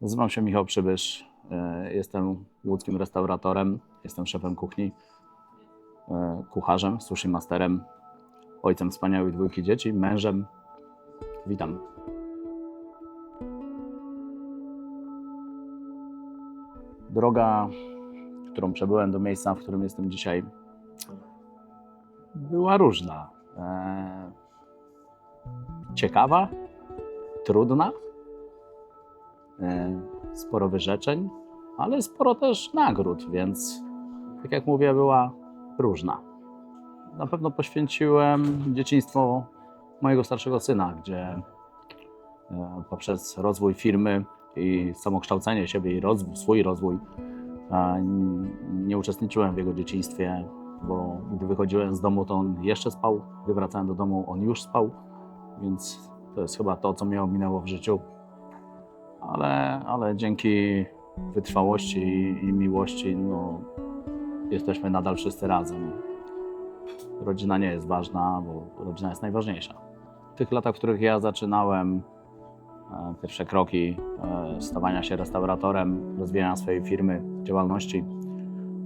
Nazywam się Michał Przybysz. e, Jestem łódzkim restauratorem, jestem szefem kuchni, e, kucharzem, sushi masterem, ojcem wspaniałej dwójki dzieci, mężem. Witam. Droga, którą przebyłem do miejsca, w którym jestem dzisiaj, była różna. E, Ciekawa, trudna, sporo wyrzeczeń, ale sporo też nagród, więc tak jak mówię, była różna. Na pewno poświęciłem dzieciństwo mojego starszego syna, gdzie e, poprzez rozwój firmy i samokształcenie siebie i rozwój, swój rozwój e, nie uczestniczyłem w jego dzieciństwie, bo gdy wychodziłem z domu, to on jeszcze spał, gdy wracałem do domu, on już spał, więc to jest chyba to, co mnie ominęło w życiu. Ale, ale dzięki wytrwałości i, i miłości, no, jesteśmy nadal wszyscy razem. Rodzina nie jest ważna, bo rodzina jest najważniejsza. W tych latach, w których ja zaczynałem e, pierwsze kroki e, stawania się restauratorem, rozwijania swojej firmy, działalności,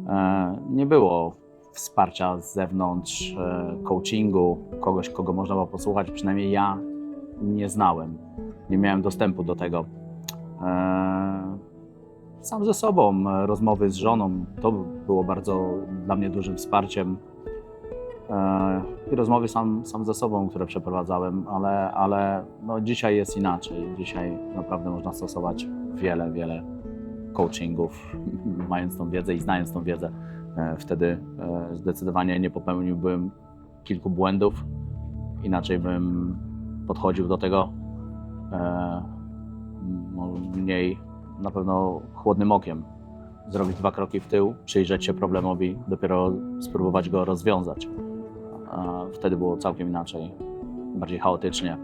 e, nie było wsparcia z zewnątrz, e, coachingu, kogoś, kogo można było posłuchać. Przynajmniej ja nie znałem, nie miałem dostępu do tego. E, Sam ze sobą, e, rozmowy z żoną, to było bardzo dla mnie dużym wsparciem. E, I rozmowy sam, sam ze sobą, które przeprowadzałem, ale, ale no dzisiaj jest inaczej. Dzisiaj naprawdę można stosować wiele, wiele coachingów, mając tą wiedzę i znając tą wiedzę. E, Wtedy zdecydowanie nie popełniłbym kilku błędów. Inaczej bym podchodził do tego mniej na pewno chłodnym okiem. Zrobić dwa kroki w tył, przyjrzeć się problemowi, dopiero spróbować go rozwiązać. A wtedy było całkiem inaczej, bardziej chaotycznie.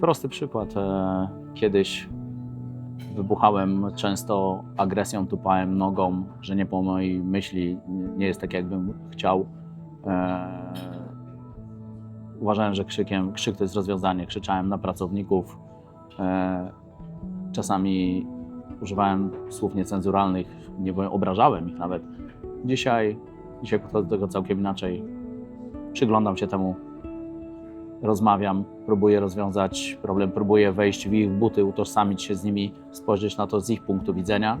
Prosty przykład. E, Kiedyś wybuchałem często agresją, tupałem nogą, że nie po mojej myśli, nie jest tak, jakbym chciał. E, Uważałem, że krzykiem, krzyk to jest rozwiązanie. Krzyczałem na pracowników. Czasami używałem słów niecenzuralnych, nie byłem, obrażałem ich nawet. Dzisiaj, dzisiaj podchodzę do tego całkiem inaczej. Przyglądam się temu, rozmawiam, próbuję rozwiązać problem, próbuję wejść w ich buty, utożsamić się z nimi, spojrzeć na to z ich punktu widzenia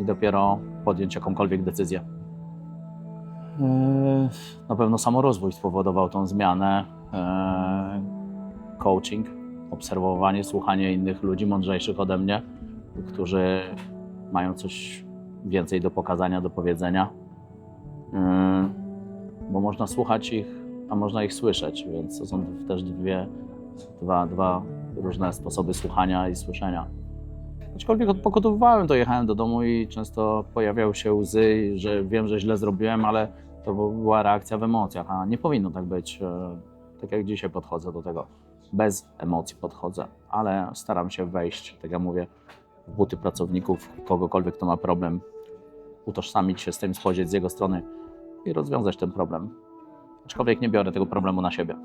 i dopiero podjąć jakąkolwiek decyzję. Eee, Na pewno samorozwój spowodował tą zmianę. Eee, Coaching, obserwowanie, słuchanie innych ludzi mądrzejszych ode mnie, którzy mają coś więcej do pokazania, do powiedzenia. Yy, Bo można słuchać ich, a można ich słyszeć, więc to są też dwie, dwa, dwa różne sposoby słuchania i słyszenia. Aczkolwiek odpokutowywałem to, jechałem do domu i często pojawiały się łzy, że wiem, że źle zrobiłem, ale to była reakcja w emocjach, a nie powinno tak być. e, Tak jak dzisiaj podchodzę do tego bez emocji podchodzę, ale staram się wejść, tak jak mówię, w buty pracowników, kogokolwiek, kto ma problem, utożsamić się z tym, spojrzeć z jego strony i rozwiązać ten problem. Aczkolwiek nie biorę tego problemu na siebie.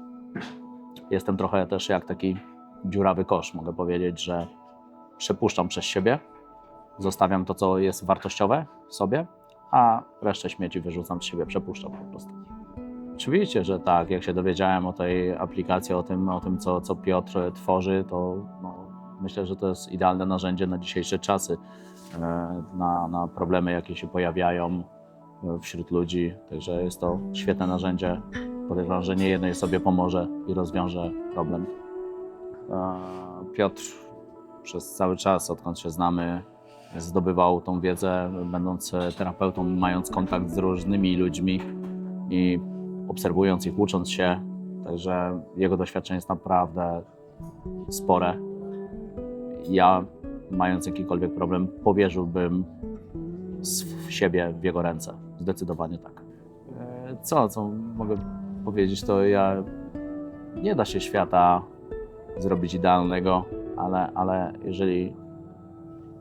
Jestem trochę też jak taki dziurawy kosz, mogę powiedzieć, że przepuszczam przez siebie, zostawiam to, co jest wartościowe sobie, a resztę śmieci wyrzucam z siebie, przepuszczam po prostu. Oczywiście, że tak. Jak się dowiedziałem o tej aplikacji, o tym, o tym co, co Piotr tworzy, to no, myślę, że to jest idealne narzędzie na dzisiejsze czasy, e, na, na problemy, jakie się pojawiają e, wśród ludzi. Także jest to świetne narzędzie. Podejrzewam, że nie jednej sobie pomoże i rozwiąże problem. E, Piotr przez cały czas, odkąd się znamy, zdobywał tą wiedzę, będąc terapeutą, mając kontakt z różnymi ludźmi i obserwując ich, ucząc się. Także jego doświadczenie jest naprawdę spore. Ja, mając jakikolwiek problem, powierzyłbym siebie w jego ręce. Zdecydowanie tak. E, Co, co mogę powiedzieć, to ja nie da się świata zrobić idealnego, ale, ale jeżeli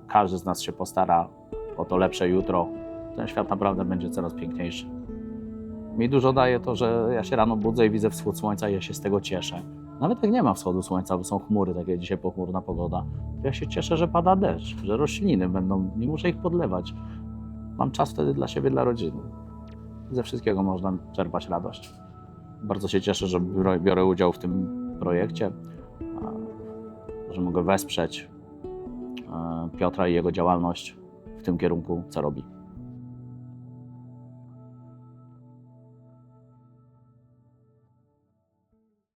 każdy z nas się postara o to lepsze jutro, ten świat naprawdę będzie coraz piękniejszy. Mi dużo daje to, że ja się rano budzę i widzę wschód słońca i ja się z tego cieszę. Nawet jak nie ma wschodu słońca, bo są chmury, takie dzisiaj pochmurna pogoda, to ja się cieszę, że pada deszcz, że rośliny będą, nie muszę ich podlewać. Mam czas wtedy dla siebie, dla rodziny. Ze wszystkiego można czerpać radość. Bardzo się cieszę, że biorę, udział w tym projekcie, że mogę wesprzeć e, Piotra i jego działalność w tym kierunku, co robi.